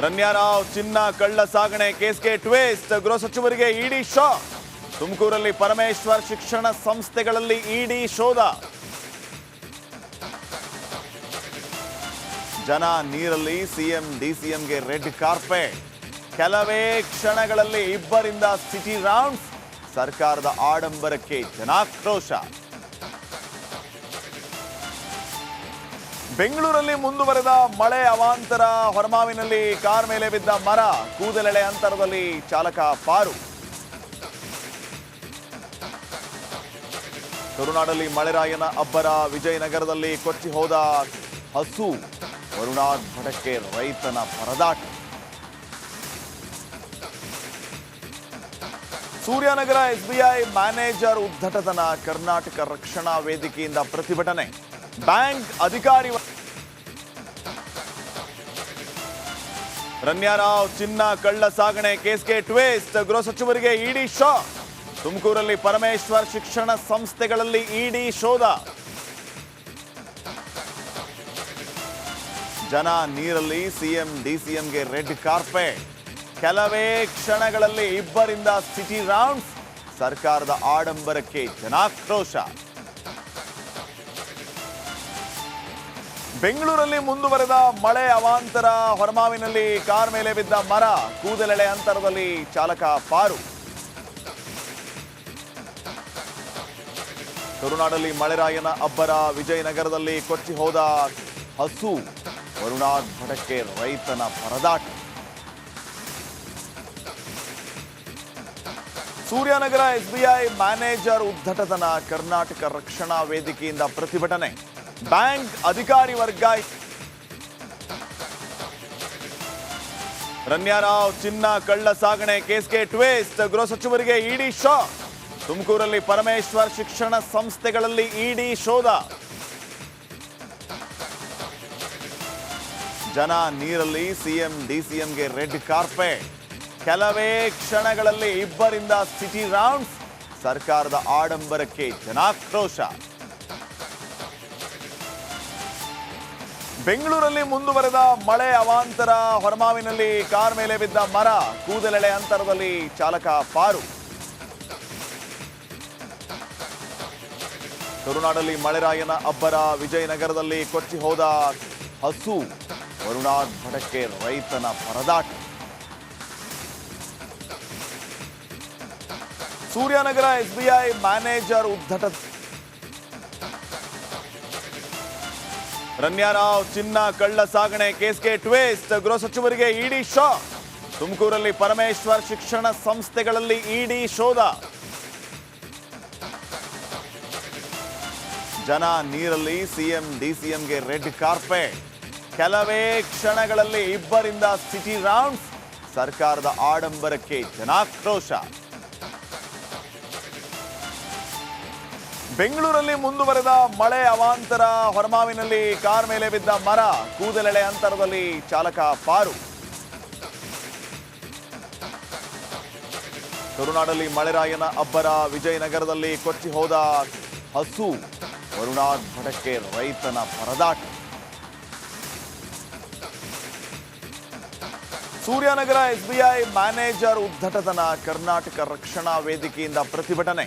ರನ್ಯಾರಾವ್ ಚಿನ್ನ, ಕಳ್ಳ ಸಾಗಣೆ, ಕೇಸ್ಗೆ ಟ್ವೇಸ್ಟ್. ಗೃಹ ಸಚಿವರಿಗೆ ಇಡಿ ಶೋ ತುಮಕೂರಲ್ಲಿ ಪರಮೇಶ್ವರ್ ಶಿಕ್ಷಣ ಸಂಸ್ಥೆಗಳಲ್ಲಿ ಇಡಿ ಶೋಧ. ಜನ ನೀರಲ್ಲಿ ಸಿಎಂ, ಡಿಸಿಎಂಗೆ ರೆಡ್ ಕಾರ್ಪೆಟ್. ಕೆಲವೇ ಕ್ಷಣಗಳಲ್ಲಿ ಇಬ್ಬರಿಂದ ಸಿಟಿ ರೌಂಡ್ಸ್. ಸರ್ಕಾರದ ಆಡಂಬರಕ್ಕೆ ಜನಾಕ್ರೋಶ. ಬೆಂಗಳೂರಲ್ಲಿ ಮುಂದುವರೆದ ಮಳೆ ಅವಾಂತರ. ಹೊರಮಾವಿನಲ್ಲಿ ಕಾರ್ ಮೇಲೆ ಬಿದ್ದ ಮರ. ಕೂದಲೆಳೆ ಅಂತರದಲ್ಲಿ ಚಾಲಕ ಪಾರು. ತುಳುನಾಡಲ್ಲಿ ಮಳೆರಾಯನ ಅಬ್ಬರ. ವಿಜಯನಗರದಲ್ಲಿ ಕೊಚ್ಚಿ ಹೋದ ಹಸು. ವರುಣಾರ್ಭಟಕ್ಕೆ ರೈತನ ಪರದಾಟ. ಸೂರ್ಯನಗರ ಎಸ್ಬಿಐ ಮ್ಯಾನೇಜರ್ ಉದ್ದಟತನ ಕರ್ನಾಟಕ ರಕ್ಷಣಾ ವೇದಿಕೆಯಿಂದ ಪ್ರತಿಭಟನೆ. ಬ್ಯಾಂಕ್ ಅಧಿಕಾರಿ ರನ್ಯಾರಾವ್ ಚಿನ್ನ ಕಳ್ಳ ಸಾಗಣೆ, ಕೇಸ್ಗೆ ಟ್ವೇಸ್ಟ್, ಗೃಹ ಸಚಿವರಿಗೆ ಇಡಿ ಶೋ ತುಮಕೂರಲ್ಲಿ ಪರಮೇಶ್ವರ್ ಶಿಕ್ಷಣ ಸಂಸ್ಥೆಗಳಲ್ಲಿ ಇಡಿ ಶೋಧ. ಜನ ನೀರಲ್ಲಿ ಸಿಎಂ, ಡಿಸಿಎಂಗೆ ರೆಡ್ ಕಾರ್ಪೆಟ್. ಕೆಲವೇ ಕ್ಷಣಗಳಲ್ಲಿ ಇಬ್ಬರಿಂದ ಸಿಟಿ ರೌಂಡ್ಸ್. ಸರ್ಕಾರದ ಆಡಂಬರಕ್ಕೆ ಜನಾಕ್ರೋಶ. ಬೆಂಗಳೂರಲ್ಲಿ ಮುಂದುವರೆದ ಮಳೆ ಅವಾಂತರ. ಹೊರಮಾವಿನಲ್ಲಿ ಕಾರ್ ಮೇಲೆ ಬಿದ್ದ ಮರ. ಕೂದಲೆಳೆ ಅಂತರದಲ್ಲಿ ಚಾಲಕ ಪಾರು. ತುಳುನಾಡಲ್ಲಿ ಮಳೆರಾಯನ ಅಬ್ಬರ. ವಿಜಯನಗರದಲ್ಲಿ ಕೊಚ್ಚಿ ಹೋದ ಹಸು. ವರುಣಾರ್ಭಟಕ್ಕೆ ರೈತನ ಪರದಾಟ. ಸೂರ್ಯನಗರ ಎಸ್ಬಿಐ ಮ್ಯಾನೇಜರ್ ಉದ್ಘಟತನ ಕರ್ನಾಟಕ ರಕ್ಷಣಾ ವೇದಿಕೆಯಿಂದ ಪ್ರತಿಭಟನೆ. ಬ್ಯಾಂಕ್ ಅಧಿಕಾರಿ ವರ್ಗ. ರನ್ಯಾರಾವ್ ಚಿನ್ನ, ಕಳ್ಳ ಸಾಗಣೆ, ಕೇಸ್ಗೆ ಟ್ವೇಸ್ಟ್. ಗೃಹ ಸಚಿವರಿಗೆ ಇಡಿ ಶೋ. ತುಮಕೂರಲ್ಲಿ ಪರಮೇಶ್ವರ್ ಶಿಕ್ಷಣ ಸಂಸ್ಥೆಗಳಲ್ಲಿ ಇಡಿ ಶೋಧ. ಜನ ನೀರಲ್ಲಿ ಸಿಎಂ, ಡಿಸಿಎಂಗೆ ರೆಡ್ ಕಾರ್ಪೆಟ್. ಕೆಲವೇ ಕ್ಷಣಗಳಲ್ಲಿ ಇಬ್ಬರಿಂದ ಸಿಟಿ ರೌಂಡ್ಸ್. ಸರ್ಕಾರದ ಆಡಂಬರಕ್ಕೆ ಜನಾಕ್ರೋಶ. ಬೆಂಗಳೂರಲ್ಲಿ ಮುಂದುವರೆದ ಮಳೆ ಅವಾಂತರ. ಹೊರಮಾವಿನಲ್ಲಿ ಕಾರ್ ಮೇಲೆ ಬಿದ್ದ ಮರ, ಕೂದಲೆಳೆ ಅಂತರದಲ್ಲಿ ಚಾಲಕ ಪಾರು. ತುಳುನಾಡಲ್ಲಿ ಮಳೆರಾಯನ ಅಬ್ಬರ, ವಿಜಯನಗರದಲ್ಲಿ ಕೊಚ್ಚಿ ಹೋದ ಹಸು. ವರುಣಾರ್ಭಟಕ್ಕೆ ರೈತನ ಪರದಾಟ. ಸೂರ್ಯನಗರ ಎಸ್ಬಿಐ ಮ್ಯಾನೇಜರ್ ಉದ್ದಟ ರನ್ಯಾರಾವ್ ಚಿನ್ನ, ಕಳ್ಳ ಸಾಗಣೆ, ಕೇಸ್ಗೆ ಟ್ವೇಸ್ಟ್. ಗೃಹ ಸಚಿವರಿಗೆ ಇಡಿ ಶೋ ತುಮಕೂರಲ್ಲಿ ಪರಮೇಶ್ವರ್ ಶಿಕ್ಷಣ ಸಂಸ್ಥೆಗಳಲ್ಲಿ ಇಡಿ ಶೋಧ. ಜನ ನೀರಲ್ಲಿ ಸಿಎಂ, ಡಿಸಿಎಂಗೆ ರೆಡ್ ಕಾರ್ಪೆಟ್. ಕೆಲವೇ ಕ್ಷಣಗಳಲ್ಲಿ ಇಬ್ಬರಿಂದ ಸಿಟಿ ರೌಂಡ್ಸ್. ಸರ್ಕಾರದ ಆಡಂಬರಕ್ಕೆ ಜನಾಕ್ರೋಶ. ಬೆಂಗಳೂರಲ್ಲಿ ಮುಂದುವರೆದ ಮಳೆ ಅವಾಂತರ. ಹೊರಮಾವಿನಲ್ಲಿ ಕಾರ್ ಮೇಲೆ ಬಿದ್ದ ಮರ. ಕೂದಲೆಳೆ ಅಂತರದಲ್ಲಿ ಚಾಲಕ ಪಾರು. ತುಳುನಾಡಲ್ಲಿ ಮಳೆರಾಯನ ಅಬ್ಬರ. ವಿಜಯನಗರದಲ್ಲಿ ಕೊಚ್ಚಿ ಹೋದ ಹಸು. ವರುಣಾರ್ಭಟಕ್ಕೆ ರೈತನ ಪರದಾಟ. ಸೂರ್ಯನಗರ ಎಸ್ಬಿಐ ಮ್ಯಾನೇಜರ್ ಉದ್ಘಟತನ ಕರ್ನಾಟಕ ರಕ್ಷಣಾ ವೇದಿಕೆಯಿಂದ ಪ್ರತಿಭಟನೆ.